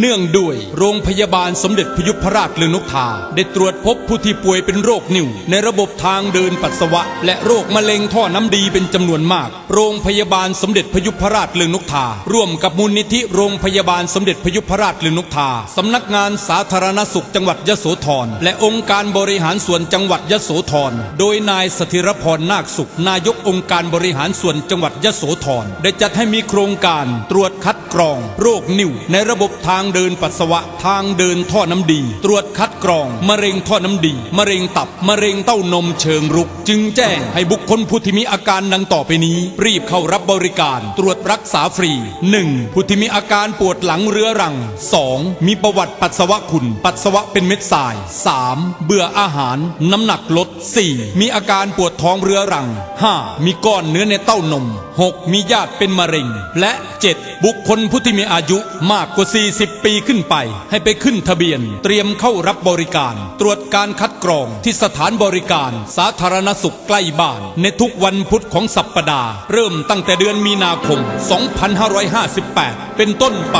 เนื่องด้วยโรงพยาบาลสมเด็จพยุพราชเลืองนกทา ได้ตรวจพบผู้ที่ป่วยเป็นโรคนิ่ว ในระบบทางเดินปัสสาวะ และโรคมะเร็งท่อน้ำดีเป็นจำนวนมาก โรงพยาบาลสมเด็จพยุพราชเลืองนกทา ร่วมกับมูลนิธิโรงพยาบาลสมเด็จพยุพราชเลืองนกทาสำนักงานสาธารณสุขจังหวัดยโสธรและองค์การบริหารส่วนจังหวัดยโสธรโดยนายสถิรพรนาคสุข นายกองค์การบริหารส่วนจังหวัดยโสธรได้จัดให้มีโครงการตรวจคัดกรอง โรคนิ่วในระบบทางางเดินปัสสาวะ ทางเดินท่อน้ำดี ตรวจคัดกรอง มะเร็งท่อน้ำดี มะเร็งตับ มะเร็งเต้านมเชิงรุก จึงแจ้งให้บุคคลผู้ที่มีอาการดังต่อไปนี้ รีบเข้ารับบริการ ตรวจรักษาฟรี 1. ผู้ที่มีอาการปวดหลังเรื้อรัง 2. มีประวัติปัสสาวะขุ่นปัสสาวะเป็นเม็ดทราย 3. เบื่ออาหาร น้ำหนักลด 4. มีอาการปวดท้องเรื้อรัง 5. มีก้อนเนื้อในเต้านม 6. มีญาติเป็นมะเร็ง และ 7. บุคคลผู้ที่มีอายุมากกว่า 40ปีขึ้นไป ให้ไปขึ้นทะเบียน เตรียมเข้ารับบริการ ตรวจการคัดกรองที่สถานบริการ สาธารณสุขใกล้บ้าน ในทุกวันพุธของสัปปดาห์ เริ่มตั้งแต่เดือนมีนาคม 2558 เป็นต้นไป